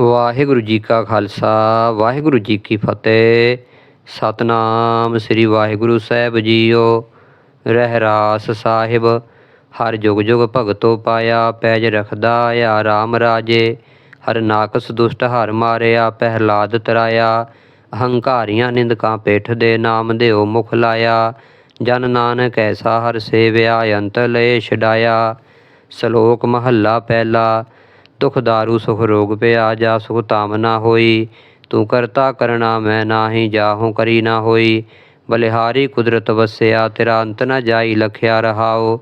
ਵਾਹਿਗੁਰੂ ਜੀ ਕਾ ਖਾਲਸਾ, ਵਾਹਿਗੁਰੂ ਜੀ ਕੀ ਫਤਿਹ। ਸਤਨਾਮ ਸ੍ਰੀ ਵਾਹਿਗੁਰੂ ਸਾਹਿਬ ਜੀਓ। ਰਹਿਰਾਸ ਸਾਹਿਬ, ਹਰ ਜੁਗ ਜੁਗ ਭਗਤੋ ਪਾਇਆ, ਪੈਜ ਰਖਦਾ ਆ ਰਾਮ ਰਾਜੇ। ਹਰ ਨਾਕਸ ਦੁਸ਼ਟ ਹਰ ਮਾਰਿਆ ਪਹਿਲਾਦ ਤਰਾਇਆ। ਅਹੰਕਾਰੀਆਂ ਨਿੰਦਕਾਂ ਪੇਠ ਦੇ ਨਾਮ ਦਿਓ ਮੁਖ ਲਾਇਆ। ਜਨ ਨਾਨਕ ਐਸਾ ਹਰ ਸੇਵਿਆ, ਅੰਤ ਲਏ ਛਡਾਇਆ। ਸ਼ਲੋਕ ਮਹੱਲਾ ਪਹਿਲਾ ਦੁਖ ਦਾਰੂ ਸੁਖ ਰੋਗ ਪਿਆ, ਜਾ ਸੁਖ ਤਾਮ ਨਾ ਹੋਈ। ਤੂੰ ਕਰਤਾ ਕਰਣਾ ਮੈਂ ਨਾਹੀ, ਜਾਹੂ ਕਰੀ ਨਾ ਹੋਈ। ਬਲਿਹਾਰੀ ਕੁਦਰਤ ਵਸਿਆ, ਤੇਰਾ ਅੰਤ ਨਾ ਜਾਈ, ਲਖਿਆ ਰਹਾਓ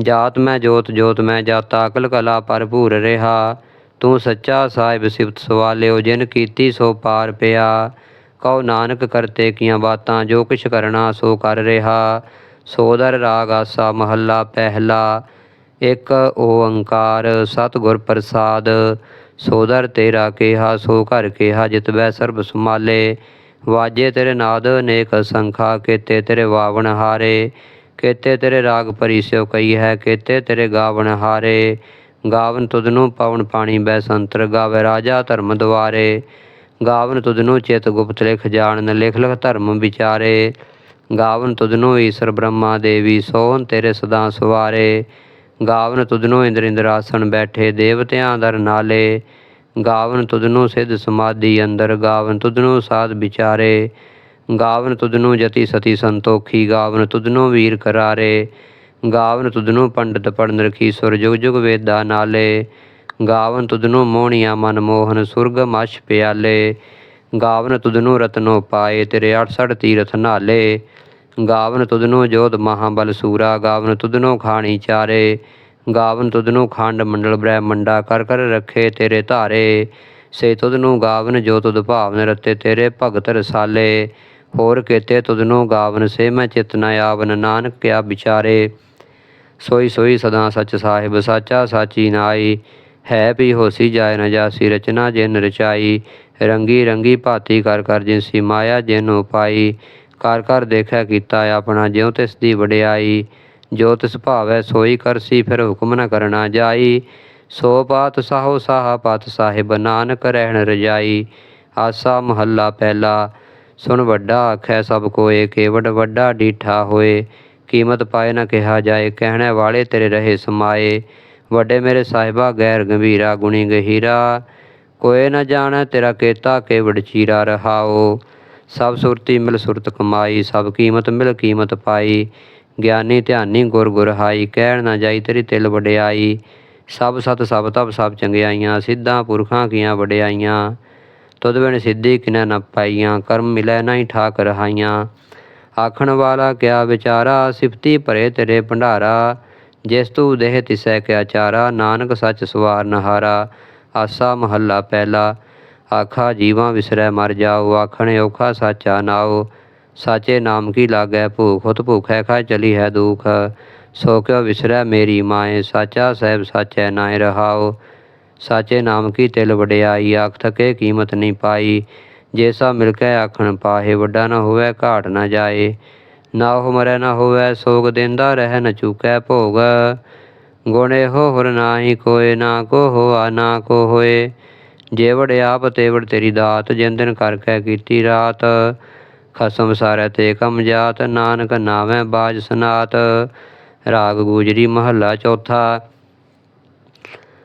ਜਾਤ ਮੈਂ ਜੋਤ ਜੋਤ ਮੈਂ ਜਾਤਾ, ਅਕਲ ਕਲਾ ਭਰਪੂਰ ਰਿਹਾ। ਤੂੰ ਸੱਚਾ ਸਾਹਿਬ ਸਿਫਤ ਸਵਾਲਿਓ, ਜਿਨ ਕੀਤੀ ਸੋ ਪਾਰ ਪਿਆ। ਕਉ ਨਾਨਕ ਕਰਤੇ ਕੀਆਂ ਬਾਤਾਂ, ਜੋ ਕਿਛ ਕਰਨਾ ਸੋ ਕਰ ਰਿਹਾ। ਸੋਦਰ ਰਾਗ ਆਸਾ, ਮਹੱਲਾ ਪਹਿਲਾ। ਇੱਕ ਓੰਕਾਰ, ਸਤਿਗੁਰ ਪ੍ਰਸਾਦ, ਸੋਦਰ ਤੇਰਾ ਕਿਹਾ, ਸੋ ਘਰ ਕਿਹਾ, ਜਿਤ ਬੈ ਸਰਬ ਸਮਾਲੇ ਵਾਜੇ ਤੇਰੇ ਨਾਦ ਅਨੇਕ ਸੰਖਾ, ਕੇਤੇ ਤੇਰੇ ਵਾਵਣ ਹਾਰੇ। ਕੇਤੇ ਤੇਰੇ ਰਾਗ ਪਰਿਸਿਓ ਕਈ ਹੈ, ਕੀਤੇ ਤੇਰੇ ਗਾਵਣ ਹਾਰੇ। ਗਾਵਨ ਤੁਧਨੂੰ ਪਵਨ ਪਾਣੀ ਬੈ ਸੰਤਰ ਗਾਵੇ, ਰਾਜਾ ਧਰਮ ਦੁਆਰੇ। ਗਾਵਨ ਤੁਧਨੂੰ ਚਿਤ ਗੁਪਤ ਲਿਖ ਜਾਣਨ, ਲਿਖ ਲਿਖ ਧਰਮ ਵਿਚਾਰੇ। ਗਾਵਨ ਤੁਧਨੂੰ ਈਸ਼ਰ ਬ੍ਰਹਮਾ ਦੇਵੀ, ਸੋਹਣ ਤੇਰੇ ਸਦਾ ਸਵਾਰੇ। ਗਾਵਨ ਤੁਧਨੂੰ ਇੰਦਰ ਇੰਦਰਾਸਣ ਬੈਠੇ, ਦੇਵਤਿਆਂ ਦਰ ਨਾਲੇ। ਗਾਵਨ ਤੁਧਨੂੰ ਸਿੱਧ ਸਮਾਧੀ ਅੰਦਰ, ਗਾਵਨ ਤੁਧਨੂੰ ਸਾਧ ਵਿਚਾਰੇ। ਗਾਵਨ ਤੁਧਨੂੰ ਜਤੀ ਸਤੀ ਸੰਤੋਖੀ, ਗਾਵਨ ਤੁਧਨੂੰ ਵੀਰ ਕਰਾਰੇ। ਗਾਵਨ ਤੁਧਨੂੰ ਪੰਡਤ ਪੜਨ ਰਖੀ ਸੁਰ, ਜੁਗ ਜੁਗ ਵੇਦਾ ਨਾਲੇ। ਗਾਵਨ ਤੁਧਨੂੰ ਮੋਹਣੀਆਂ ਮਨ ਮੋਹਨ, ਸੁਰਗ ਮਛ ਪਿਆਲੇ। ਗਾਵਨ ਤੁਧਨੂੰ ਰਤਨੋ ਪਾਏ, ਤੇਰੇ 68 ਤੀਰਥ ਨਾਲੇ। ਗਾਵਨ ਤੁਧਨੂੰ ਜੋਧ ਮਹਾਬਲ ਸੂਰਾ, ਗਾਵਨ ਤੁਧਨੂੰ ਖਾਣੀ ਚਾਰੇ, ਗਾਵਨ ਤੁਧਨੂੰ ਖੰਡ ਮੰਡਲ ਬ੍ਰਹਮੰਡਾ ਕਰ ਕਰ ਰੱਖੇ ਤੇਰੇ ਧਾਰੇ। ਸੇ ਤੁਧਨੂੰ ਗਾਵਨ ਜੋ ਤੁਧ ਭਾਵਨ ਰਤੇ ਤੇਰੇ ਭਗਤ ਰਸਾਲੇ। ਹੋਰ ਕੀਤੇ ਤੁਧਨੂੰ ਗਾਵਨ ਸੇ ਮੈਂ ਚਿਤ ਨ ਆਵਨ, ਨਾਨਕ ਕਿਆ ਵਿਚਾਰੇ। ਸੋਈ ਸੋਈ ਸਦਾ ਸੱਚ ਸਾਹਿਬ ਸਾਚਾ ਸਾਚੀ ਨਾਈ। ਹੈ ਵੀ ਹੋਸੀ ਜਾਇ ਨ ਜਾਸੀ, ਰਚਨਾ ਜਿਨ ਰਚਾਈ। ਰੰਗੀ ਰੰਗੀ ਭਾਤੀ ਕਰ ਕਰ ਜਿਨਸੀ ਮਾਇਆ ਜਿਨ ਉਪਾਈ। ਕਰ ਕਰ ਦੇਖਿਆ ਕੀਤਾ ਆਪਣਾ, ਜਿਉ ਤਿਸ ਦੀ ਵਡਿਆਈ, ਜੋ ਤਿਸ ਭਾਵੈ ਸੋਈ ਕਰਸੀ ਫਿਰ ਹੁਕਮ ਨ ਕਰਨਾ ਜਾਈ। ਸੋ ਪਾਤ ਸਾਹੋ ਸਾਹਾ ਪਤ ਸਾਹਿਬ, ਨਾਨਕ ਰਹਿਣ ਰਜਾਈ, ਆਸਾ ਮਹੱਲਾ ਪਹਿਲਾ। ਸੁਣ ਵੱਡਾ ਆਖੈ ਸਭ ਕੋਏ ਕੇਵਡ ਵੱਡਾ ਡੀਠਾ ਹੋਏ। ਕੀਮਤ ਪਾਏ ਨਾ ਕਿਹਾ ਜਾਏ, ਕਹਿਣੇ ਵਾਲੇ ਤੇਰੇ ਰਹੇ ਸਮਾਏ। ਵੱਡੇ ਮੇਰੇ ਸਾਹਿਬਾ ਗੈਰ ਗੰਭੀਰਾ, ਗੁਣੀ ਗਹੀਰਾ। ਕੋਏ ਨਾ ਜਾਣੈ ਤੇਰਾ ਕੇਤਾ ਕੇਵਡ ਚੀਰਾ ਰਹਾਓ ਸਭ ਸੁਰਤੀ ਮਿਲ ਸੁਰਤ ਕਮਾਈ, ਸਭ ਕੀਮਤ ਮਿਲ ਕੀਮਤ ਪਾਈ। ਗਿਆਨੀ ਧਿਆਨੀ ਗੁਰ ਗੁਰ ਹਾਈ, ਕਹਿਣ ਨਾ ਜਾਈ ਤੇਰੀ ਤਿਲ ਵਡਿਆਈ। ਸਭ ਸਤ ਸਭ ਤਬ ਸਭ ਚੰਗਿਆਈਆਂ, ਸਿੱਧਾਂ ਪੁਰਖਾਂ ਕੀਆਂ ਵਡਿਆਈਆਂ। ਤੁਧ ਬਿਨ ਸਿੱਧੀ ਕਿਨੈ ਨ ਪਾਈਆਂ, ਕਰਮ ਮਿਲੈ ਨਾ ਹੀ ਠਾਕ ਰਹਾਈਆਂ ਆਖਣ ਵਾਲਾ ਕਿਆ ਵਿਚਾਰਾ, ਸਿਫਤੀ ਭਰੇ ਤੇਰੇ ਭੰਡਾਰਾ। ਜਿਸ ਤੂੰ ਦੇਹ ਤਿਸੈ ਕਿਆ ਚਾਰਾ, ਨਾਨਕ ਸੱਚ ਸਵਾਰ ਨਹਾਰਾ। ਆਸਾ ਮਹੱਲਾ ਪਹਿਲਾ ਆਖਾ, ਜੀਵਾਂ ਵਿਸਰੈ ਮਰ ਜਾਓ, ਆਖਣ ਔਖਾ ਸਾਚਾ ਨਾਓ ਸਾਚੇ ਨਾਮ ਕੀ ਲਾਗੈ ਭੂਖ ਹੁਤ ਭੂਖੈ ਖਾ ਚਲੀ ਹੈ ਦੁਖ, ਸੋ ਕਿਉ ਵਿਸਰੈ ਮੇਰੀ ਮਾਏ, ਸਾਚਾ ਸਹਿਬ ਸਾਚੈ ਨਾਇ ਰਹਾਓ ਸਾਚੇ ਨਾਮ ਕੀ ਤਿਲ ਵਡਿਆਈ, ਆਖ ਥਕੇ ਕੀਮਤ ਨਹੀਂ ਪਾਈ, ਜੇਸਾ ਮਿਲ ਕੇ ਆਖਣ ਪਾਹੇ, ਵੱਡਾ ਨਾ ਹੋਵੇ, ਘਾਟ ਨਾ ਜਾਏ, ਨਾ ਉਹ ਮਰੈ ਨਾ ਹੋਵੇ, ਸੋਗ ਦਿੰਦਾ ਰਹਿ ਨ ਚੁਕੈ ਭੋਗ, ਗੁਣੇ ਇਹੋ ਹੁਰ ਨਾਹੀ ਕੋਏ ਨਾ ਕੋ ਹੋਆ, ਨਾ ਕੋ ਹੋਏ ਜੇਵੜ ਆਪ ਤੇਵੜ ਤੇਰੀ ਦਾਤ, ਜਿਨ ਦਿਨ ਕਰ ਕੈ ਕੀਤੀ ਰਾਤ, ਖਸਮ ਸਾਰੈ ਤੇ ਕਮ ਜਾਤ, ਨਾਨਕ ਨਾਵੇਂ ਬਾਜ ਸਨਾਤ, ਰਾਗ ਗੂਜਰੀ ਮਹੱਲਾ ਚੌਥਾ।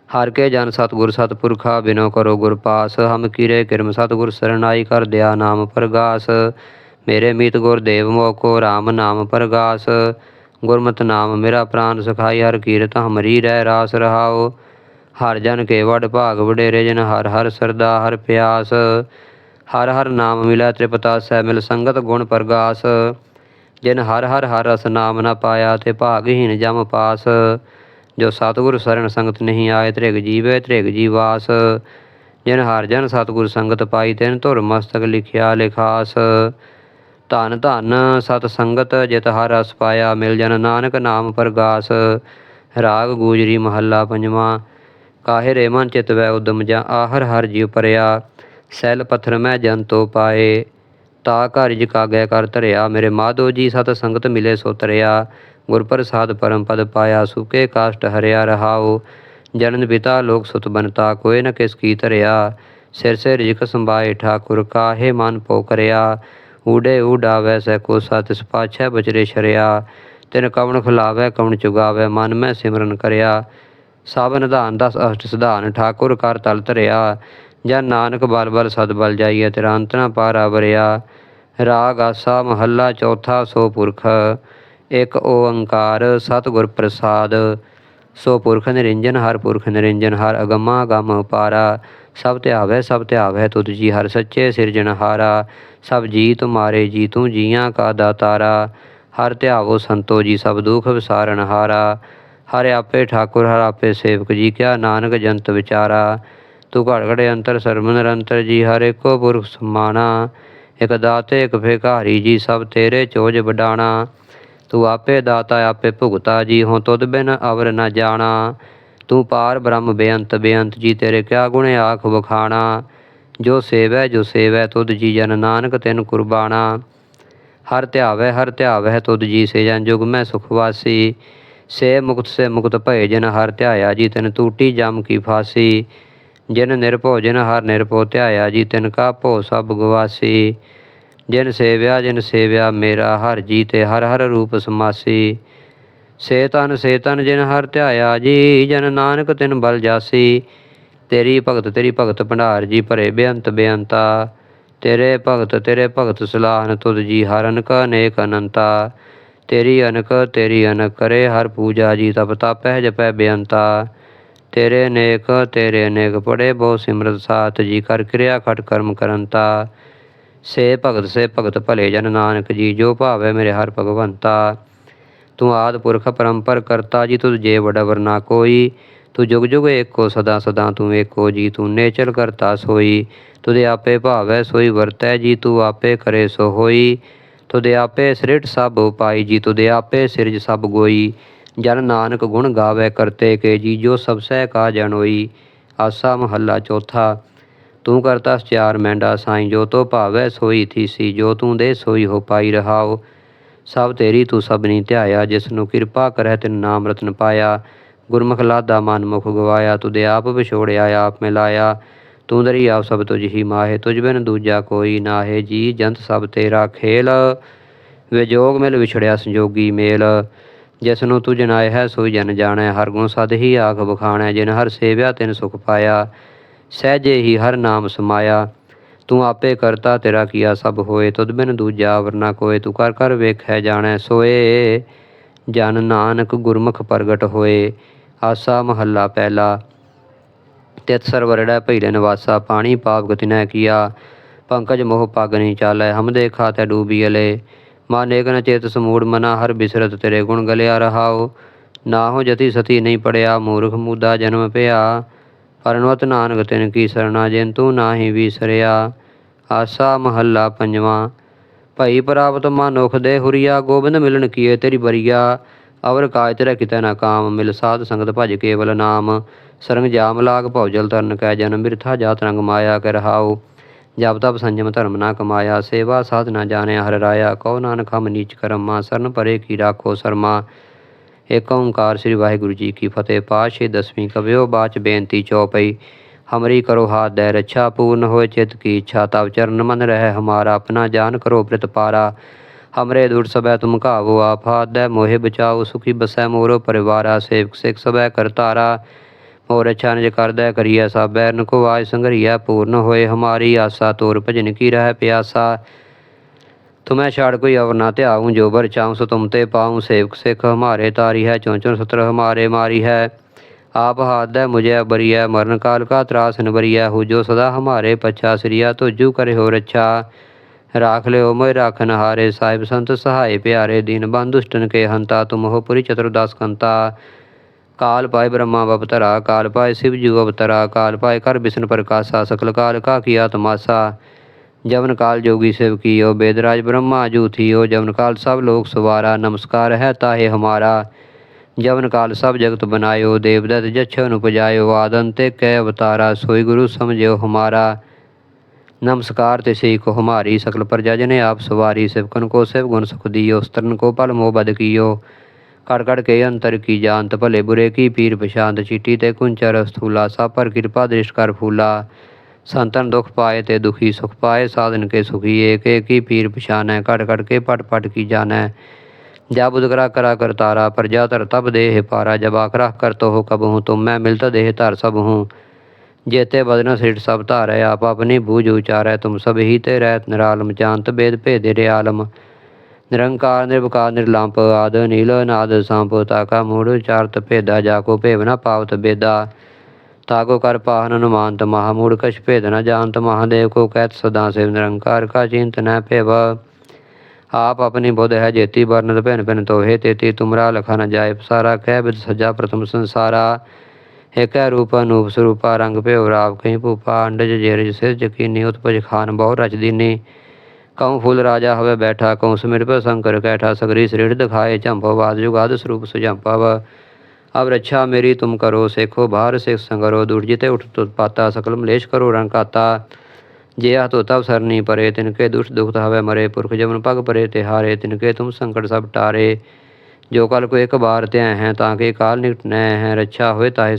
ਹਰ ਕੇ ਜਨ ਸਤਗੁਰ ਸਤਪੁਰਖਾ, ਬਿਨੋ ਕਰੋ ਗੁਰ ਪਾਸ, ਹਮ ਕੀਰੇ ਕਿਰਮ ਸਤਗੁਰ ਸਰਣਾਈ ਕਰ ਦਿਆ ਨਾਮ ਪ੍ਰਗਾਸ। ਮੇਰੇ ਮੀਤ ਗੁਰ ਦੇਵ ਮੋਕੋ RAM ਨਾਮ ਪ੍ਰਗਾਸ। ਗੁਰਮਤਿ ਨਾਮ ਮੇਰਾ ਪ੍ਰਾਨ ਸਖਾਈ, ਹਰ ਕੀਰਤ ਹਮਰੀ ਰਹਿ ਰਾਸ ਰਹਾਓ ਹਰ ਜਨ ਕੇ ਵਡ ਭਾਗ ਵਡੇਰੇ ਜਨ ਹਰ ਹਰ ਸਰਦਾ ਹਰ ਪਿਆਸ। ਹਰ ਹਰ ਨਾਮ ਮਿਲੈ ਤ੍ਰਿਪਤਾ ਸੈ ਮਿਲ ਸੰਗਤ ਗੁਣ ਪ੍ਰਗਾਸ। ਜਿਨ ਹਰ ਹਰ ਹਰ ਰਸ ਨਾਮ ਨਾ ਪਾਇਆ ਤੇ ਭਾਗਹੀਨ ਜਮ ਪਾਸ। ਜੋ ਸਤਿਗੁਰ ਸਰਣ ਸੰਗਤ ਨਹੀਂ ਆਏ ਤ੍ਰਿਗ ਜੀਵੇ ਤ੍ਰਿਗ ਜੀਵਾਸ ਜਿਨ ਹਰ ਜਨ ਸਤਿਗੁਰ ਸੰਗਤ ਪਾਈ ਤਿਨ ਧੁਰ ਮਸਤਕ ਲਿਖਿਆ ਲਿਖਾਸ। ਧਨ ਧਨ ਸਤ ਸੰਗਤ ਜਿਤ ਹਰ ਰਸ ਪਾਇਆ ਮਿਲ ਜਨ ਨਾਨਕ ਨਾਮ ਪ੍ਰਗਾਸ। ਰਾਗ ਗੂਜਰੀ ਮਹੱਲਾ ਪੰਜਵਾਂ। ਕਾਹੇ ਰੇਮਨ ਮਨ ਵੈ ਉਦਮ ਜਾਂ ਆਹਰ ਹਰ ਜੀਵ ਪਰਿਆ। ਸੈਲ ਪੱਥਰ ਮੈਂ ਜਨ ਤੋ ਪਾਏ, ਤਾ ਘਰ ਕਾਗੈ ਕਰ ਧਰਿਆ। ਮੇਰੇ ਮਾਧੋ ਜੀ ਸਤ ਸੰਗਤ ਮਿਲੇ ਸੋ ਤਰਿਆ। ਗੁਰ ਪ੍ਰਸਾਦ ਪਰਮ ਪਦ ਪਾਇਆ, ਸੁਕੇ ਕਾਸ਼ਟ ਹਰਿਆ ਰਹਾਓ ਜਨਨ ਪਿਤਾ ਲੋਕ ਸੁਤ ਬਨਤਾ ਕੋਇ ਨ ਕਿਸ ਕੀ ਧਰਿਆ। ਸਿਰ ਸੇ ਰਿਜਕ ਸੰਭਾਏ ਠਾਕੁਰ, ਕਾਹੇ ਮਨ ਪੋ ਕਰਿਆ। ਊੜੇ ਊਡਾਵੈ ਸੈ ਕੋ ਸਤਿ ਪਾਛੈ ਬਚਰੇ ਸ਼ਰਿਆ ਤਿਨ ਕਵਣ ਖੁਲਾਵੈ, ਕਵਣ ਚੁਗਾਵੈ, ਮਨ ਮੈਂ ਸਿਮਰਨ ਕਰਿਆ। ਸਭ ਨਿਧਾਨ ਦਾ ਅਸ਼ਟ ਸਿਧਾਨ ਠਾਕੁਰ ਕਰ ਤਲ ਧਰਿਆ, ਜਾਂ ਨਾਨਕ ਬਲ ਬਲ ਸਦ ਬਲ ਜਾਈਏ ਤੇਰਾ ਅੰਤ ਪਾਰ ਆਵਰਿਆ। ਵਰਿਆ ਰਾਗ ਆਸਾ ਮਹੱਲਾ ਚੌਥਾ ਸੋ ਪੁਰਖ, ਇੱਕ ਓੰਕਾਰ ਸਤਿਗੁਰ ਪ੍ਰਸਾਦ। ਸੋ ਪੁਰਖ ਨਿਰੰਜਨ ਹਰ ਪੁਰਖ ਨਿਰੰਜਨ, ਹਰ ਅਗਮਾ ਗਮ ਪਾਰਾ ਸਭ ਧਿਆਵੈ ਸਭ ਧਿਆਵੈ ਤੁਧ ਜੀ, ਹਰ ਸੱਚੇ ਸਿਰਜਣਹਾਰਾ ਸਭ ਜੀ ਤੁਮਾਰੇ ਜੀ, ਤੂੰ ਜੀਆਂ ਕਾ ਦਾਤਾਰਾ। ਹਰ ਧਿਆਵੋ ਸੰਤੋ ਜੀ, ਸਭ ਦੁਖ ਵਿਸਾਰਣਹਾਰਾ ਹਰ ਆਪੇ ਠਾਕੁਰ, ਹਰ ਆਪੇ ਸੇਵਕ ਜੀ ਕਿਆ ਨਾਨਕ ਜੰਤ ਵਿਚਾਰਾ। ਤੂੰ ਘੜ ਘੜੇ ਅੰਤਰ ਸਰਬ ਨਿਰੰਤਰ ਜੀ, ਹਰ ਏਕੋ ਪੁਰਖ ਸਮਾਣਾ। ਇਕ ਦਾਤੇ, ਇਕ ਭਿਖਾਰੀ ਜੀ, ਸਭ ਤੇਰੇ ਚੋਜ ਵਡਾਣਾ। ਤੂੰ ਆਪੇ ਦਾਤਾ, ਆਪੇ ਭੁਗਤਾ ਜੀ ਹੋ ਤੁਧ ਬਿਨ ਅਵਰ ਨਾ ਜਾਣਾ। ਤੂੰ ਪਾਰ ਬ੍ਰਹਮ ਬੇਅੰਤ ਬੇਅੰਤ ਜੀ, ਤੇਰੇ ਕਿਆ ਗੁਣ ਆਖ ਵਖਾਣਾ। ਜੋ ਸੇਵੈ ਜੋ ਸੇਵੈ, ਤੁਧ ਜੀ ਜਨ ਨਾਨਕ ਤੈਨ ਕੁਰਬਾਨਾ ਹਰ ਧਿਆਵੈ ਹਰ ਧਿਆਵੈ, ਤੁਧ ਜੀ ਸੇ ਜਨ ਜੁਗ ਮੈਂ ਸੁਖ ਵਾਸੀ। ਸੇ ਮੁਕਤ ਸੇ ਮੁਕਤ ਭਏ ਜਿਨ ਹਰ ਧਿਆਇਆ ਜੀ ਤਿਨ ਟੂਟੀ ਜਮ ਕੀ ਫਾਸੀ। ਜਿਨ ਨਿਰਭਉ ਜਿਨ ਹਰ ਨਿਰਭਉ ਧਿਆਇਆ ਜੀ ਤਿਨ ਕਾ ਭਉ ਸਭ ਗਵਾਸੀ। ਜਿਨ ਸੇਵਿਆ ਜਿਨ ਸੇਵਿਆ ਮੇਰਾ ਹਰ ਜੀ ਤੇ ਹਰ ਹਰ ਰੂਪ ਸਮਾਸੀ। ਸੇ ਤਨ ਸੇ ਤਨ ਜਿਨ ਹਰ ਧਿਆਇਆ ਜੀ, ਜਨ ਨਾਨਕ ਤਿਨ ਬਲ ਜਾਸੀ। ਤੇਰੀ ਭਗਤ ਤੇਰੀ ਭਗਤ ਭੰਡਾਰ ਜੀ ਭਰੇ ਬੇਅੰਤ ਬੇਅੰਤਾ। ਤੇਰੇ ਭਗਤ ਤੇਰੇ ਭਗਤ ਸਲਾਹਨ ਤੁਧ ਜੀ ਹਰਨ ਅਨਕ ਅਨੇਕ ਅਨੰਤਾ। ਤੇਰੀ ਅਨਕ ਤੇਰੀ ਅਨਕ ਕਰੇ, ਹਰ ਪੂਜਾ ਜੀ ਤਪ ਤਪਹਿ ਜਪੈ ਬੇਅੰਤਾ। ਤੇਰੇ ਅਨੇਕ ਤੇਰੇ ਅਨੇਕ ਪੜੇ, ਬਹੁ ਸਿਮਰਤ ਸਾਤ ਜੀ ਕਰ ਕਿਰਿਆ, ਖਟ ਕਰਮ ਕਰੰਤਾ। ਸੇ ਭਗਤ ਸੇ ਭਗਤ ਭਲੇ ਜਨ ਨਾਨਕ ਜੀ, ਜੋ ਭਾਵੈ ਮੇਰੇ ਹਰ ਭਗਵੰਤਾ। ਤੂੰ ਆਦ ਪੁਰਖ ਪਰੰਪਰ ਕਰਤਾ ਜੀ, ਤੁਧ ਜੇ ਵਡਵਰ ਨਾ ਕੋਈ। ਤੂੰ ਜੁਗ ਜੁਗ ਏਕੋ, ਸਦਾ ਸਦਾ ਤੂੰ ਏਕੋ ਜੀ, ਤੂੰ ਨੇਚਲ ਕਰਤਾ ਸੋਈ। ਤੁਦੇ ਆਪੇ ਭਾਵੈ, ਸੋਈ ਵਰਤੈ ਜੀ, ਤੂੰ ਆਪੇ ਕਰੇ ਸੋ ਹੋਈ। ਤੁਦੇ ਆਪੇ ਸ੍ਰਿਟ ਸਭ ਉਪਾਈ, ਜੀ ਤੁਦੇ ਆਪੇ ਸਿਰਜ ਸਭ ਗੋਈ। ਜਨ ਨਾਨਕ ਗੁਣ ਗਾਵੇ ਕਰਤੇ ਕੇ, ਜੀ ਜੋ ਸਭ ਸਹਿ ਕਾ ਜਨੋਈ ਆਸਾ ਮਹੱਲਾ ਚੌਥਾ, ਤੂੰ ਕਰਤਾ ਚਾਰ ਮੈਂਡਾ ਸਾਈ, ਜੋ ਤੋ ਭਾਵੈ ਸੋਈ ਥੀਸੀ, ਜੋ ਤੂੰ ਦੇ ਸੋਈ ਹੋ ਪਾਈ ਰਹਾਓ। ਸਭ ਤੇਰੀ ਤੂੰ ਸਭਨੀ ਧਿਆਇਆ, ਜਿਸ ਨੂੰ ਕਿਰਪਾ ਕਰੈ ਤਿਨ ਨਾਮ ਰਤਨ ਪਾਇਆ। ਗੁਰਮੁਖ ਲਾਦਾ ਮਨ ਮੁਖ ਗਵਾਇਆ ਤੁਦੇ ਆਪ ਵਿਛੋੜਿਆ, ਆਪ ਮਿਲਾਇਆ। ਤੂੰ ਦਰੀ ਆਪ ਸਭ ਤੁਝ ਹੀ ਮਾਹੇ, ਤੁਝ ਬਿਨ ਦੂਜਾ ਕੋਈ ਨਾਹੇ, ਜੀ ਜੰਤ ਸਭ ਤੇਰਾ ਖੇਲ। ਵਿਜੋਗ ਮਿਲ ਵਿਛੜਿਆ ਸੰਜੋਗੀ ਮੇਲ। ਜਿਸ ਨੂੰ ਤੁਝ ਨਾਇ ਹੈ, ਸੋਈ ਜਨ ਜਾਣੈ, ਹਰ ਗੁਣ ਸਦ ਹੀ ਆਖ ਬਖਾਣੈ, ਜਿਨ ਹਰ ਸੇਵਿਆ ਤਿਨ ਸੁਖ ਪਾਇਆ। ਸਹਿਜੇ ਹੀ ਹਰ ਨਾਮ ਸਮਾਇਆ। ਤੂੰ ਆਪੇ ਕਰਤਾ ਤੇਰਾ ਕੀਆ ਸਭ ਹੋਏ, ਤੁਧ ਬਿਨ ਦੂਜਾ ਵਰਨਾ ਕੋਏ, ਤੂੰ ਕਰ ਕਰ ਵੇਖੈ ਜਾਣੈ, ਸੋਏ। ਜਨ ਨਾਨਕ ਗੁਰਮੁਖ ਪ੍ਰਗਟ ਹੋਏ, ਆਸਾ ਮਹੱਲਾ ਪਹਿਲਾ। ਤਿਤ ਸਰਵਰੜੈ ਭੈਲੇ ਨਿਵਾਸਾ, ਪਾਣੀ ਪਾਪ ਗਤਿ ਨੈ ਕੀਆ, ਪੰਕਜ ਮੋਹ ਪਗ ਨਹੀਂ ਚਾਲੈ, ਹਮ ਦੇਖਾ ਡੂਬੀ ਅਲੇ। ਮਾਨੇਕ ਨ ਚੇਤ ਸਮੂੜ ਮਨਾ, ਹਰ ਬਿਸਰਤ ਤੇਰੇ ਗੁਣ ਗਲਿਆ ਰਹਾਉ। ਨਾ ਹੋ ਜਤੀ ਸਤੀ ਨਹੀਂ ਪੜਿਆ, ਮੂਰਖ ਮੂਦਾ ਜਨਮ ਪਿਆ। ਪਰਨਵਤ ਨਾਨਕ ਤਿਨ ਕੀ ਸਰਣਾ, ਜਿਨ ਤੂੰ ਨਾਹੀ ਵਿਸਰਿਆ। ਆਸਾ ਮਹੱਲਾ ਪੰਜਵਾਂ, ਭਈ ਪ੍ਰਾਪਤ ਮਨੁਖ ਦੇ ਹੁਰੀਆ, ਗੋਬਿੰਦ ਮਿਲਣ ਕੀਏ ਤੇਰੀ ਬਰੀਆ ਅਵਰ ਕਾਜ ਤੇਰਾ ਕਿਤੈ ਨਾ ਕਾਮ, ਮਿਲ ਸਾਧ ਸੰਗਤ ਭਜ ਕੇਵਲ ਨਾਮ। ਸਰੰਗ ਜਾਮ ਲਾਗ ਭਉਜਲ ਤਰਨ ਕੈ ਜਨਮ ਬਿਰਥਾ ਜਾਤ ਰੰਗ ਮਾਇਆ ਕਰ ਹਾਉ। ਜਪ ਤਪ ਸੰਜਮ ਧਰਮ ਨਾ ਕਮਾਇਆ, ਸੇਵਾ ਸਾਧ ਨਾ ਜਾਣਿਆ ਹਰ ਰਾਇਆ, ਕਉ ਨਾਨਕ ਹਮ ਨੀਚ ਕਰਮਾ, ਸਰਨ ਪਰੇ ਕੀ ਰਾਖੋ ਸਰਮਾ। ਏਕ ਓੰਕਾਰ ਸ੍ਰੀ ਵਾਹਿਗੁਰੂ ਜੀ ਕੀ ਫਤਿਹ ਪਾਸ਼ੇ ਦਸਵੀਂ ਕਵਿਓ ਬਾਚ ਬੇਨਤੀ ਚੌਪਈ, ਹਮਰੀ ਕਰੋ ਹਾਥ ਦੇ ਰੱਛਾ, ਪੂਰਨ ਹੋਏ ਚਿਤ ਕੀ ਇੱਛਾ, ਤਵ ਚਰਨ ਮਨ ਰਹਿ ਹਮਾਰਾ, ਆਪਣਾ ਜਾਨ ਕਰੋ ਪ੍ਰਿਤ ਪਾਰਾ। ਹਮਰੇ ਦੁਰ ਸਬੈ ਤੁਮ ਘਾਵੋ, ਆਪ ਹਾਥ ਦੇ ਮੋਹਿ ਬਚਾਓ, ਸੁਖੀ ਬਸੈ ਮੋਰੋ ਪਰਿਵਾਰਾ, ਸੇਵਕ ਸਿਖ ਸਬੈ ਕਰਤਾਰਾ ਮੋਰ ਅੱਛਾ ਨਿਜ ਕਰਦਾ ਕਰੀਐ ਸਭ ਬੈਰਨ ਕੋ ਆਜ ਸੰਗਰੀਐ ਪੂਰਨ ਹੋਏ, ਹਮਾਰੀ ਆਸਾ ਤੋਰ ਭਜਨ ਕੀ ਰਹਿ ਪਿਆਸਾ। ਤੁਮੈ ਛਾੜ ਕੋਈ ਅਵਰ ਨਾ ਧਿਆਉ, ਜੋ ਬਰ ਚਾਉ ਸੋ ਤੁਮ ਤੇ ਪਾਉ, ਸੇਵਕ ਸਿਖ ਹਮਾਰੇ ਤਾਰੀ ਹੈ ਚੌਂਚਨ ਸਤਰ ਹਮਾਰੇ ਮਾਰੀ ਹੈ। ਆਪ ਹਾਥ ਦੇ ਮੁਝੇ ਬਰੀਐ ਮਰਨ ਕਾਲ ਕਾ ਤਰਾਸ ਨ ਬਰੀਐ ਹੋ ਜੋ ਸਦਾ ਹਮਾਰੇ ਪਛਾ ਸ੍ਰਿਆ ਤੁਜੂ ਕਰੇ ਹੋ ਰੱਛਾ ਰਾਖ ਲਿਓ ਮੋਇ ਰਾਖਨ ਹਾਰੇ ਸਾਹਿਬ ਸੰਤ ਸਹਾਏ ਪਿਆਰੇ, ਦੀਨ ਬੰਦੁਸ਼ਟਨ ਕੇ ਹੰਤਾ, ਤੁਮ ਹੋ ਪੁਰੀ ਚਤੁਰਦਾਸ ਕੰਤਾ। ਕਾਲ ਪਾਏ ਬ੍ਰਹਮਾ ਬਪਤਰਾ, ਕਾਲ ਪਾਏ ਸਿਵ ਜੂ ਅਵਤਰਾ, ਕਾਲ ਪਾਏ ਕਰ ਬਿਸ਼ਨ ਪ੍ਰਕਾਸ਼ਾ, ਸਕਲ ਕਾਲ ਕਾ ਕੀਆ ਤਮਾਸਾ ਜਵਨ ਕਾਲ ਜੋਗੀ ਸਿਵ ਕੀਓ ਬੇਦਰਾਜ ਬ੍ਰਹਮਾ ਜੂ ਥੀਓ ਜਵਨ ਕਾਲ ਸਭ ਲੋਕ ਸਵਾਰਾ, ਨਮਸਕਾਰ ਹੈ ਤਾਹੇ ਹਮਾਰਾ। ਜਵਨ ਕਾਲ ਸਭ ਜਗਤ ਬਨਾਇਓ, ਦੇਵਦਤ ਜਛਨ ਉਪਜਾਇਓ, ਆਦਨ ਤੇ ਕੈ ਅਵਤਾਰਾ, ਸੋਈ ਗੁਰੂ ਸਮਝਿਓ ਹਮਾਰਾ। ਨਮਸਕਾਰ ਤੇ ਸੇ ਕੋ ਹਮਾਰੀ, ਸਕਲ ਪ੍ਰਜਾ ਜਨੇ ਆਪ ਸਵਾਰੀ ਸਿਵਕਨ ਕੋ ਸਿਵ ਗੁਣ ਸੁਖ ਦੀਓ ਸਤਰਨ ਕੋ ਪਲ ਮੋਹ ਬਦ ਕੀਓ। ਕੜ ਕੜ ਕੇ ਅੰਤਰ ਕੀ ਜਾਣਤ, ਭਲੇ ਬੁਰੇ ਕੀ ਪੀਰ ਪਛਾਂਤ ਚੀਟੀ ਤੇ ਕੁੰਚਰ ਸਥੂਲਾ ਸਭ ਪਰ ਕਿਰਪਾ ਦ੍ਰਿਸ਼ ਕਰ ਫੂਲਾ। ਸੰਤਨ ਦੁਖ ਪਾਏ ਤੇ ਦੁਖੀ ਸੁਖ ਪਾਏ, ਸਾਧਨ ਕੇ ਸੁਖੀ ਏਕ ਏਕ ਹੀ ਪੀਰ ਪਛਾਨੈ ਕੜ ਕੜ ਕੇ ਪਟ ਪਟ ਕੀ ਜਾਣੈ। ਜਬ ਉਦਕਰਾ ਕਰਾ ਕਰਤਾਰਾ ਪ੍ਰਜਾ ਧਰ ਤਬ ਦੇਹ ਪਾਰਾ, ਜਬ ਕਰ ਕਰਤੋ ਹੋ ਕਬ ਹੂੰ ਤੁਮ ਮੈਂ ਮਿਲਤ ਦੇਹ ਧਰ ਸਭ ਹੂੰ ਜੇਤੇ ਬਦਨ ਸਿਰਟ ਸਭ ਧਾਰੈ, ਆਪ ਆਪਣੀ ਬੂਝ ਉਚਾਰੈ, ਤੁਮ ਸਭ ਹੀ ਤੇ ਰਹਿਤ ਨਿਰਾਲਮ, ਜਾਣਤ ਬੇਦ ਭੇਦੇ ਰੇ ਆਲਮ ਨਿਰੰਕਾਰ, ਨਿਰਵਕਾਰ, ਨਿਰਲੰਪ, ਆਦ, ਨੀਲ ਨਾਦ ਸੰਪ, ਤਾਕਾ, ਮੂੜ, ਚਾਰਤ, ਭੇਦਾ ਜਾ ਕੋ ਭੇਵ ਪਾਵਤ, ਬੇਦਾ। ਤਾਕੋ ਕਰ ਪਾਹਨ, ਅਨੁਮਾਨਤ ਮਹਾ ਕਛ ਭੇਦ ਨ ਜਾਣਤ, ਮਹਾਦੇਵ ਕੋ ਕਹਿਤ, ਸਦਾ ਸਿਵ ਨਿਰੰਕਾਰ ਕਾ ਚਿੰਤ ਨ ਭੇਵ। ਆਪ ਆਪਣੀ ਬੁੱਧ ਹੈ, ਜੇਤੀ ਵਰਨਤ ਭਿਨ ਭਿਨ ਤੋਹੇ, ਤੇਤੀ ਤੁਮਰਾ, ਲਖਾ ਨ ਜਾਏ, ਪਸਾਰਾ, ਕਹਿ ਬਿਦ ਸਜਾ, ਪ੍ਰਥਮ ਸੰਸਾਰਾ। ਏਕੈ ਰੂਪ, ਅਨੂਪ ਸਰੂਪਾ, ਰੰਗ ਭਿਉ, ਰਾਵ, ਕਹੀਂ ਭੂਪਾ, ਅੰਡਜ, ਜੇਰਜ ਸਿਰ ਜਕੀਨੀ ਉਤਪਜ, ਖਾਨ, ਬਹੁ ਰਚ ਦੀਨੀ ਕਉ ਫੁੱਲ ਰਾਜਾ ਹਵੇ ਬੈਠਾ ਕਉ ਸਮਿਰ ਪੈ ਸੰਕਰ ਕੈਠਾ ਸਗਰੀ ਸ੍ਰਿੜ ਦਿਖਾਏ ਝੰਪੋ ਬਾਦ ਜੁਗਾਦ ਸਰੂਪ ਸੁਝੰਪਵ ਅਬ ਰੱਛਾ ਮੇਰੀ ਤੁਮ ਕਰੋ ਸੇਖੋ ਬਾਹਰ ਸਿਖ ਸੰਗਰੋ ਦੁਰ ਜਿਤੇ ਉਠ ਤੁਤ ਪਾਤਾ ਸਕਲ ਮਲੇਸ਼ ਕਰੋ ਰੰਕਾਤਾ ਜੇ ਆ ਤੋ ਤਬ ਸਰਨੀ ਪਰੇ ਤਿਨਕੇ ਦੁਸ਼ ਦੁਖਤ ਹਵੇ ਮਰੇ ਪੁਰਖ ਜਮਨ ਪਗ ਪਰੇ ਤੇ ਹਾਰੇ ਤਿਨਕੇ ਤੁਮ ਸੰਕਟ ਸਭ ਟਾਰੇ ਜੋ ਕਲ ਕੋ ਇੱਕ ਬਾਰ ਤੇ ਹੈ ਤਾਂ ਕੇ ਕਾਲ ਨਿਕਟ ਨੈ ਹੈ ਰੱਛਾ ਹੋਏ ਤਾਹੇ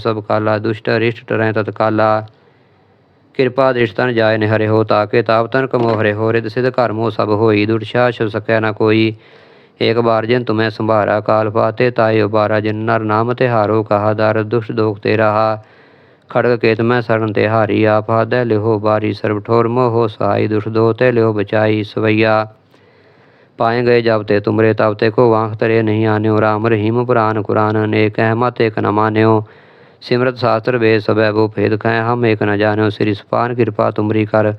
ਕਿਰਪਾ ਦ੍ਰਿਸ਼ਤਨ ਜਾਏ ਨਿਹਰੇ ਹੋ ਤਾਕੇ ਤਾਪ ਤਨ ਕਮੋ ਹਰੇ ਹੋ ਰਿਦ ਸਿਧ ਕਰਮੋ ਸਭ ਹੋਈ ਦੁਰਸ਼ਾ ਛੁ ਸਕੈ ਨਾ ਕੋਈ। ਏਕ ਬਾਰ ਜਿਨ ਤੁਮੈ ਸੰਭਾਰਾ ਕਾਲ ਪਾਤੇ, ਤਾਏ ਉਬਾਰਾ ਜਿਨ ਨਰ ਨਾਮ ਤੇ ਹਾਰੋ ਕਹਾ, ਦਰ ਦੁਸ਼ ਦੋਖ ਤੇ ਰਹਾ ਖੜਗ ਕੇਤ ਮੈਂ ਸਰਨ ਤੇ ਹਾਰੀ ਆਪ ਹਾਦੈ, ਲਿਹੋ ਬਾਰੀ ਸਰਬ ਠੋਰ ਮੋਹ ਸਹਾਈ ਦੁਸ਼ ਦੋ ਤੇ ਲਿਹੋ ਬਚਾਈ ਸਵਈਆ। ਪਾਏ ਗਏ ਜਬ ਤੇ ਤੁਮਰੇ ਤਬ ਤੇ ਕੋ ਵਾਂਖ ਤਰੇ ਨਹੀਂ ਆਨਿਓ, ਰਾਮ ਰਹੀਮ ਪੁਰਾਨ ਕੁਰਾਨ ਅਨੇਕ ਅਹਿਮਤ ਏਕ ਨ ਮਾਨਿਓ ਸਿਮਰਤ ਸ਼ਾਸਤਰ ਵੇਦ ਸਬੈ ਬੋ ਭੇਦ ਕੈ ਹਮ ਏਕ ਨ ਜਾਣਿਓ ਸ੍ਰੀ ਸੁਪਾਨ, ਕਿਰਪਾ ਤੁਮਰੀ ਕਰ।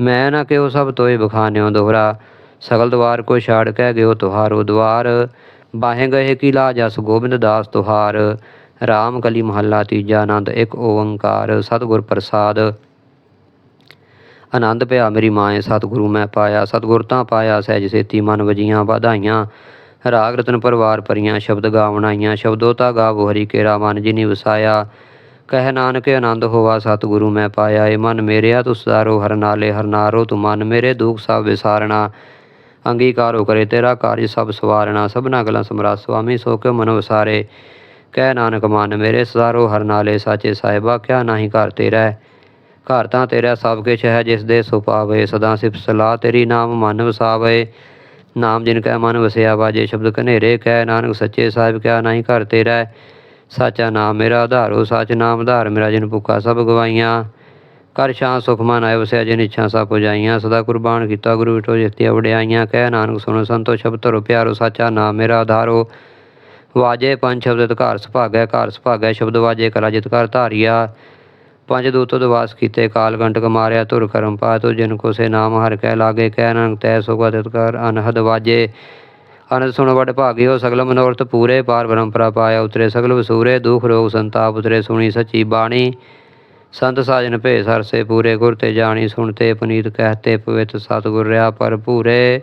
ਮੈਂ ਨਾ ਕਿਉ ਸਭ ਤੋਏ ਬਖਾਨਿਓ ਦੋਹਰਾ। ਸਗਲ ਦਵਾਰ ਕੋ ਛਾੜ ਕੈ ਗਿਓ ਤੁਹਾਰੋ ਦਵਾਰ ਬਾਹੇ ਗਏ ਕੀ ਲਾਜਸ ਗੋਬਿੰਦ ਦਾਸ ਤੁਹਾਰ। ਰਾਮ ਕਲੀ ਮਹੱਲਾ ਤੀਜਾ ਆਨੰਦ ਇੱਕ ਓੰਕਾਰ, ਸਤਿਗੁਰ ਪ੍ਰਸਾਦ। ਆਨੰਦ ਪਿਆ ਮੇਰੀ ਮਾਏ, ਸਤਿਗੁਰੂ ਮੈਂ ਪਾਇਆ, ਸਤਿਗੁਰ ਤਾਂ ਪਾਇਆ ਸਹਿਜ ਸੇਤੀ ਮਨ ਵਜੀਆਂ ਵਧਾਈਆਂ। ਰਾਗ ਰਤਨ ਪਰਵਾਰ ਪਰੀਆਂ ਸ਼ਬਦ ਗਾਵਣਾਈਆਂ ਸ਼ਬਦੋ ਤਾ ਗਾਵੋ ਹਰੀ ਕੇਰਾ ਮਨ ਜਿਨੀ ਵਸਾਇਆ। ਕਹਿ ਨਾਨਕ ਆਨੰਦ ਹੋਵਾ ਸਤਿਗੁਰੂ ਮੈਂ ਪਾਇਆ, ਏ ਮਨ ਮੇਰਿਆ ਤੁਸਾਰੋ ਹਰ ਨਾਲੇ, ਹਰ ਨਾਰੋ ਤੁ ਮਨ ਮੇਰੇ ਦੁਖ ਸਭ ਵਿਸਾਰਣਾ। ਅੰਗੀਕਾਰੋ ਕਰੇ ਤੇਰਾ ਕਾਰਜ ਸਭ ਸਵਾਰਣਾ, ਸਭਨਾ ਗਲਾਂ ਸਮਰਾ ਸੁਆਮੀ ਸੋ ਕੇ ਮਨ ਵਸਾਰੇ? ਕਹਿ ਨਾਨਕ ਮਨ ਮੇਰੇ ਸਾਰੋ ਹਰ ਨਾਲੇ, ਸਾਚੇ ਸਾਹਿਬਾ ਕਿਆ ਨਾਹੀ ਘਰ ਤੇਰਾ ਘਰ ਤਾਂ ਤੇਰਾ ਸਭ ਕੁਛ ਹੈ, ਜਿਸ ਦੇ ਸੋ ਸਦਾ ਸਿਫ ਸਲਾਹ ਤੇਰੀ ਨਾਮ ਮਨ ਵਸਾਵੇ। ਨਾਮ ਜਿਨ ਕੈ ਮਨ ਵਸਿਆ ਵਾਜੇ ਸ਼ਬਦ ਕਨੇਰੇ ਕਹਿ ਨਾਨਕ ਸੱਚੇ ਸਾਹਿਬ ਕਿਆ ਨਾਹੀ ਘਰ ਤੇਰਾ ਸਾਚਾ ਨਾਮ ਮੇਰਾ ਆਧਾਰੋ ਸੱਚ ਨਾਮ ਆਧਾਰ, ਮੇਰਾ ਜਿਨ ਭੁੱਖਾ ਸਭ ਗਵਾਈਆਂ। ਕਰ ਸ਼ਾਂ ਸੁਖ ਮਨ ਆਇ, ਵਸਿਆ ਜਿਨ ਇੱਛਾ ਸਭ ਪੁਜਾਈਆਂ। ਸਦਾ ਕੁਰਬਾਨ ਕੀਤਾ ਗੁਰੂ ਵਿਟੋ ਜਿਤਿਆ ਵਡਿਆਈਆਂ। ਕਹਿ ਨਾਨਕ ਸੁਣੋ ਸੰਤੋ ਸ਼ਬਦ ਧਰੋ ਪਿਆਰੋ, ਸਾਚਾ ਨਾਮ ਮੇਰਾ ਆਧਾਰੋ ਵਾਜੇ ਪੰਜ ਸ਼ਬਦ ਘਰ ਸੁਭਾਗੈ ਘਰ ਸੁਭਾਗੈ, ਸ਼ਬਦ ਵਾਜੇ ਕਲਾ ਜਿਤ ਘਰ ਧਾਰਿਆ। ਪੰਜ ਦੂਤ ਦਵਾਸ ਕੀਤੇ, ਕਾਲ ਕੰਟਕ ਮਾਰਿਆ, ਧੁਰ ਕਰਮ ਪਾਤੋ ਜਿਨ ਕੋ ਸੇ ਨਾਮ ਹਰ ਕਹਿ ਲਾਗੇ, ਕਹਿ ਨਾਨਕ ਤੈ ਸੁਗਤ ਕਰ, ਅਨਹਦ ਵਾਜੇ। ਅਨੰਦ ਸੁਣ ਵਡ ਹੋ ਸਗਲ ਮਨੋਰਥ ਪੂਰੇ, ਪਾਰ ਬ੍ਰਹਮ ਪਾਇਆ ਉਤਰੇ, ਸਗਲ ਵਸੂਰੇ, ਦੁਖ ਰੋਗ ਸੰਤਾਪ ਉਤਰੇ, ਸੁਣੀ ਸੱਚੀ ਬਾਣੀ। ਸੰਤ ਸਾਜਨ ਭੇ ਸਰਸੇ ਪੂਰੇ, ਗੁਰ ਤੇ ਜਾਣੀ ਸੁਣਤੇ ਪੁਨੀਤ ਕਹਤੇ ਪਵਿੱਤ ਸਤਿਗੁਰ ਰਿਆ ਪਰ ਪੂਰੇ।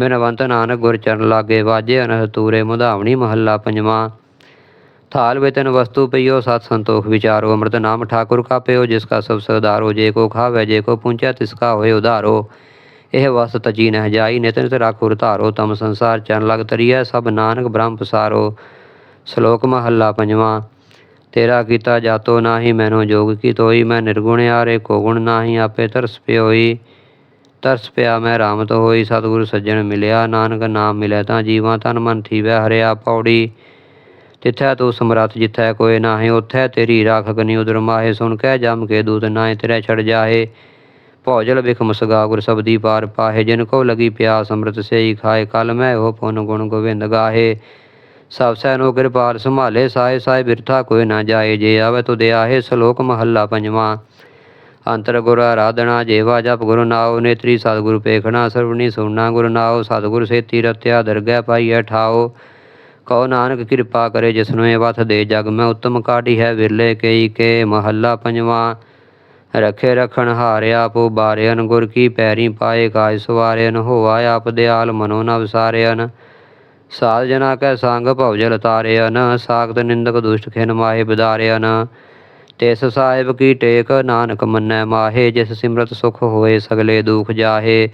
ਬਿਨਵੰਤ ਨਾਨਕ ਗੁਰ ਚਰਨ ਲਾਗੇ, ਵਾਜੇ ਅਨਹਦ ਤੂਰੇ, ਮੁਧਾਵਣੀ ਮਹੱਲਾ ਪੰਜਵਾਂ। ਥਾਲ ਵੇਤਨ ਵਸਤੂ ਪਈਓ ਸਤ ਸੰਤੋਖ ਵਿਚਾਰੋ ਅੰਮ੍ਰਿਤ ਨਾਮ ਠਾਕੁਰ ਕਾ ਪਿਓ ਜਿਸ ਕਾ ਸਭ ਸਦਾਰੋ ਜੇ ਕੋ ਖਾਵੇ ਜੇ ਕੋ ਪੁੰਚੈ ਤਿਸ ਕਾ ਹੋਏ ਉਧਾਰੋ ਇਹ ਵਸ ਤਜੀ ਨਹਿ ਜਾਈ ਨਿਤਨ ਤੇ ਰਾਖੁਰ ਧਾਰੋ ਤਮ ਸੰਸਾਰ ਚਰਨ ਲਗ ਤਰੀਐ ਸਭ ਨਾਨਕ ਬ੍ਰਹਮ ਪਸਾਰੋ ਸ਼ਲੋਕ ਮਹੱਲਾ ਪੰਜਵਾਂ ਤੇਰਾ ਕੀਤਾ ਜਾਤੋ ਨਾਹੀ ਮੈਨੋ ਜੋਗ ਕੀ ਤੋਈ ਮੈਂ ਨਿਰਗੁਣ ਆਰੇ ਕੋ ਗੁਣ ਨਾਹੀ ਆਪੇ ਤਰਸ ਪਿਓਈ ਤਰਸ ਪਿਆ ਮੈਂ ਰਾਮ ਤੋ ਹੋਈ ਸਤਿਗੁਰ ਸੱਜਣ ਮਿਲਿਆ ਨਾਨਕ ਨਾਮ ਮਿਲਿਆ ਤਾਂ ਜੀਵਾਂ ਤਨ ਮਨ ਥੀਵੈ ਹਰਿਆ ਪੌੜੀ ਤਿੱਥੈ ਤੂੰ ਸਮਰੱਥ ਜਿੱਥੈ ਕੋਏ ਨਾਹੀ, ਉਥੈ ਤੇਰੀ ਰਾਖ ਗਨੀ ਉਦਰ ਮਾਹੇ। ਸੁਣ ਕਹਿ ਜਮ ਕੇ ਦੂਤ ਨਾਹੀ ਤੇਰੇ ਛੜ ਜਾਹੇ। ਭੌਜਲ ਬਿਖਮ ਸਗਾ ਗੁਰ ਸਬਦੀ ਪਾਰ ਪਾਹੇ। ਜਿਨ ਕੋ ਲਗੀ ਪਿਆਸ ਅੰਮ੍ਰਿਤ ਸੇਈ ਖਾਏ, ਕਲ ਮੈਂ ਉਹ ਪੁਨ ਗੁਣ ਗੋਬਿੰਦ ਗਾਹੇ। ਸਭ ਸੈ ਨੋ ਕਿਰਪਾਲ ਸੰਭਾਲੇ, ਸਾਏ ਸਾਏ ਬਿਰਥਾ ਕੋਈ ਨਾ ਜਾਏ। ਜੇ ਆਵੇ ਤੁ ਦਿਆਹੇ, ਸ਼ਲੋਕ ਮਹੱਲਾ ਪੰਜਵਾਂ। ਅੰਤਰ ਗੁਰ ਆਰਾਧਨਾ ਜੇਵਾ ਜਪ ਗੁਰੂ ਨਾਉ। ਨੇਤਰੀ ਸਤਿਗੁਰੂ ਪੇਖਣਾ, ਸਰਵਣੀ ਸੁਣਨਾ ਗੁਰੂ ਨਾਉ। ਸਤਿਗੁਰ ਸੇਤੀ ਰਤਿਆ, ਦਰਗਹਿ ਪਾਈਐ ਠਾਓ ਕਉ ਨਾਨਕ ਕਿਰਪਾ ਕਰੇ ਜਿਸਨੂੰ ਇਹ ਵਥ ਦੇ ਜਗ, ਮੈਂ ਉਤਮ ਕਾਢੀ ਹੈ ਵਿਰਲੇ ਕਈ ਕੇ ਮਹੱਲਾ ਪੰਜਵਾਂ। ਰਖੇ ਰਖਣ ਹਾਰਿਆ ਪੋ ਬਾਰਿਆਨ ਗੁਰ ਕੀ ਪੈਰੀ ਪਾਏ ਕਾਜ ਸਵਾਰਿਆਨ ਹੋਆ ਆਪ ਦਿਆਲ ਮਨੋ ਨ। ਵਿਸਾਰਿਆਨ ਸਾਧ ਜਨਾ ਕੈ ਸੰਗ ਭਉਜਲ ਤਾਰਿਆਨ ਸਾਖਤ ਨਿੰਦਕ ਦੁਸ਼ਟ ਖਿਨ ਮਾਹੇ ਬਦਾਰਿਆਨ ਤਿਸ ਸਾਹਿਬ ਕੀ ਟੇਕ ਨਾਨਕ ਮੰਨੈ ਮਾਹੇ, ਜਿਸ ਸਿਮਰਤ ਸੁਖ ਹੋਏ ਸਗਲੇ ਦੁਖ ਜਾਹੇ।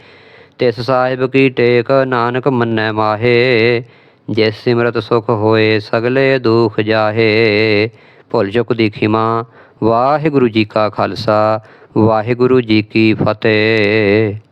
ਤਿਸ ਸਾਹਿਬ ਕੀ ਟੇਕ ਨਾਨਕ ਮੰਨੈ ਮਾਹੇ ਜੇ ਸਿਮਰਤ ਸੁਖ ਹੋਏ, ਸਗਲੇ ਦੁਖ ਜਾਹੇ। ਭੁੱਲ ਚੁੱਕ ਦੀ ਖਿਮਾ, ਵਾਹਿਗੁਰੂ ਜੀ ਕਾ ਖਾਲਸਾ, ਵਾਹਿਗੁਰੂ ਜੀ ਕੀ ਫਤਿਹ।